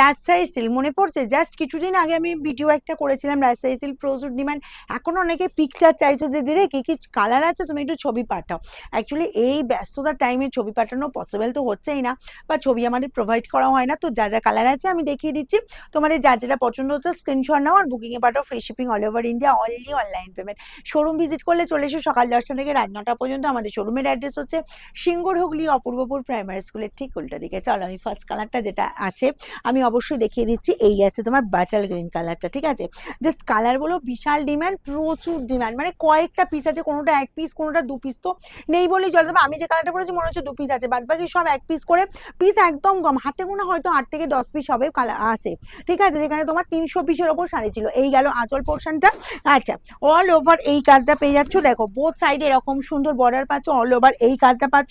Rajshahi silk মনে পড়ছে? Just কিছুদিন আগে আমি ভিডিও একটা করেছিলাম, রাজশাহী সিল্ক প্রচুর ডিমান্ড এখন অনেকে পিকচার চাইছো যে দিদি কি কি কালার আছে? তুমি একটু ছবি পাঠাও। অ্যাকচুয়ালি এই ব্যস্ততার টাইমে ছবি পাঠানো পসিবল তো হচ্ছেই না, বা ছবি আমাদের প্রোভাইড করা হয় না। তো যা যা কালার আছে, আমি দেখিয়ে দিচ্ছি। তোমাদের যা, যেটা পছন্দ হচ্ছে স্ক্রিনশট নাও, আর বুকিংয়ে পাঠাও free shipping all over India only online payment showroom visit করলে চলে এসো সকাল দশটা থেকে রাত নটা পর্যন্ত। আমাদের শোরুমের অ্যাড্রেস হচ্ছে সিঙ্গুর হুগলি অপূর্বপুর প্রাইমারি স্কুলের ঠিক উল্টা দিকে। চলো, আমি ফার্স্ট কালারটা যেটা আছে, আমি অবশ্যই দেখিয়ে দিচ্ছি। এই আছে তোমার বাচাল গ্রিন কালারটা ঠিক আছে? জাস্ট কালার বলো, বিশাল ডিম্যান্ড প্রচুর ডিমান্ড মানে কয়েকটা পিস আছে, কোনোটা এক পিস কোনোটা দু পিস তো নেই বলেই চলে। তবে আমি যে কালারটা পরেছি, মনে হচ্ছে দু পিস আছে। বাদ বাকি সব এক পিস করে পিস একদম কম। হাতে গোনা হয়তো আট থেকে দশ পিস হবে কালার আছে, ঠিক আছে? যেখানে তোমার তিনশো পিসের ওপর শাড়ি ছিল। এই গেল আঁচল পোর্শনটা আচ্ছা অল ওভার এই কাজটা পেয়ে যাচ্ছ। দেখো বোথ সাইডে এরকম সুন্দর বর্ডার পাচ্ছ অল ওভার এই কাজটা পাচ্ছ।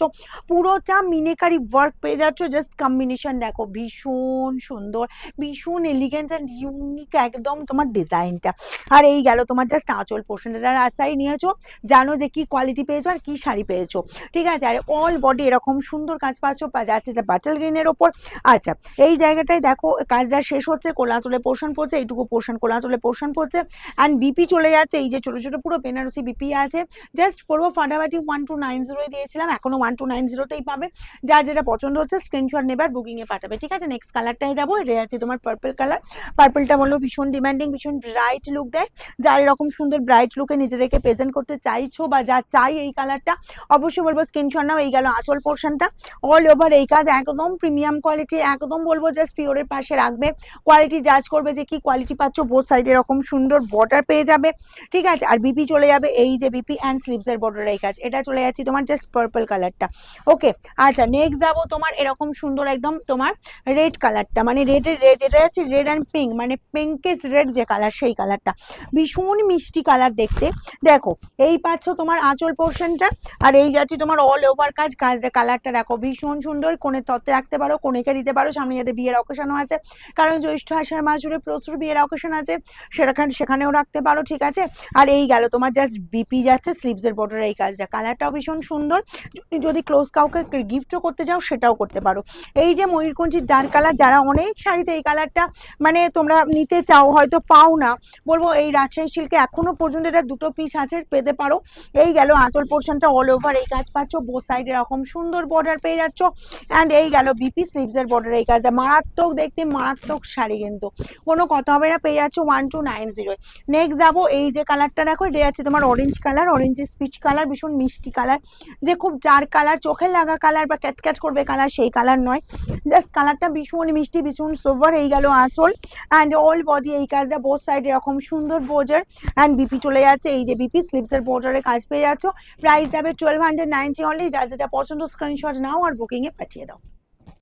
পুরোটা মিনেকারি ওয়ার্ক পেয়ে যাচ্ছ। জাস্ট কম্বিনেশন দেখো, ভীষণ সুন্দর, ভীষণ এলিগেন্স অ্যান্ড ইউনিক একদম তোমার ডিজাইনটা আর এই গেল তোমার জাস্ট আঁচল পোর্শনটা যারা রাস্তায় নিয়েছো, জানো যে কি কোয়ালিটি পেয়েছ আর কি শাড়ি পেয়েছ। ঠিক আছে? আর অল বডি এরকম সুন্দর কাজ পাচ্ছ যাচ্ছে যে বাটাল গ্রিনের ওপর। আচ্ছা এই জায়গাটায় দেখো কাজটা শেষ হচ্ছে কোলাচলে পোর্শন পড়ছে, এইটুকু পোর্শন কোলাচলে পোর্শন পড়ছে। অ্যান্ড বিপি চলে যাচ্ছে, এই যে ছোটো ছোটো পুরো বেনারসি বিপি আছে। জাস্ট পড়ব ফাটাফাটি ওয়ান টু নাইন জিরোই দিয়েছিলাম, এখনও ওয়ান টু নাইন জিরোতেই পাবে। যার যেটা পছন্দ হচ্ছে স্ক্রিনশট নেবার বুকিংয়ে পাঠাবে। ঠিক আছে? নেক্সট কালারটাই যাব। এটা আছে তোমার পার্পল কালার পার্পলটা বলল ভীষণ ডিমান্ডিং ভীষণ ব্রাইট লুক দেয়। যার এরকম সুন্দর ব্রাইট লুকে নিজেদেরকে প্রেজেন্ট করতে চাইছো বা যা চাই এই কালারটা অবশ্যই বলব স্ক্রিনশট নাও, এই গেল আঁচল পোর্শনটা অল ওভার এই কাজ একদম প্রিমিয়াম কোয়ালিটি একদম বলব জাস্ট পিওরের পাশে রাখবে। কোয়ালিটি জাজ করবে যে কি কোয়ালিটি পাচ্ছ বোথ সাইড এরকম সুন্দর বর্ডার পেয়ে যাবে। ঠিক আছে? আর বিপি চলে যাবে এই যে বিপি অ্যান্ড স্লিভসের বর্ডার এই কাজ। এটা চলে যাচ্ছে তোমার জাস্ট পার্পল কালারটা ওকে আচ্ছা নেক্সট যাব তোমার এরকম সুন্দর একদম তোমার রেড কালারটা রেডের রেড এটা হচ্ছে রেড অ্যান্ড পিঙ্ক মানে পিঙ্কেস রেড যে কালার সেই কালারটা ভীষণ মিষ্টি কালার দেখতে। দেখো, এই পাচ্ছ তোমার আঁচল পোর্শনটা আর এই যাচ্ছে তোমার অল ওভার কাজ কাজের কালারটা দেখো, ভীষণ সুন্দর, কোণের তত্ত্বে রাখতে পারো, কোণেকে দিতে পারো, সামনে যাদের বিয়ের অকেশনও আছে। কারণ জ্যৈষ্ঠ আষাঢ় মাস জুড়ে প্রচুর বিয়ের অকেশন আছে সেখানে সেখানেও রাখতে পারো, ঠিক আছে? আর এই গেল তোমার জাস্ট বিপি যাচ্ছে স্লিভসের বর্ডার এই কাজটা। কালারটাও ভীষণ সুন্দর। যদি- ক্লোজ কাউকে গিফটও করতে চাও, সেটাও করতে পারো। এই যে ময়ূরকঞ্চির ডার্ক কালার যারা অনেক শাড়িতে এই কালারটা মানে তোমরা নিতে চাও, হয়তো পাও না। বলব এই রাজশাহী সিল্কে এখনও পর্যন্ত এটা দুটো পিস আছে, পেতে পারো। এই গেল আঁচল পোর্শনটা অল ওভার এই কাজ পাচ্ছ বোথ সাইড এরকম সুন্দর বর্ডার পেয়ে যাচ্ছ। অ্যান্ড এই গেল বিপি স্লিভসের বর্ডার এই কাজটা মারাত্মক দেখতে, মারাত্মক শাড়ি কিন্তু। কোনো কথা হবে না, পেয়ে যাচ্ছ one two nine zero next যাব, এই যে কালারটা দেখো, এটা আছে তোমার orange colour orange peach colour ভীষণ মিষ্টি কালার যে খুব ডার্ক কালার চোখে লাগা কালার বা ক্যাটক্যাট করবে কালার সেই কালার নয়। জাস্ট কালারটা ভীষণ মিষ্টি ভীষণ সোভার এই গেল আঁচল অ্যান্ড অল বডি এই কাজটা বোথ সাইড এরকম সুন্দর বোর্ডার অ্যান্ড বিপি চলে যাচ্ছে, এই যে বিপি স্লিপসের বোর্ডারে কাজ পেয়ে যাচ্ছ। প্রাইস যাবে টুয়েলভ হান্ড্রেড নাইনটি অনলি যার যেটা পছন্দ স্ক্রিনশট নাও আর বুকিংয়ে পাঠিয়ে দাও।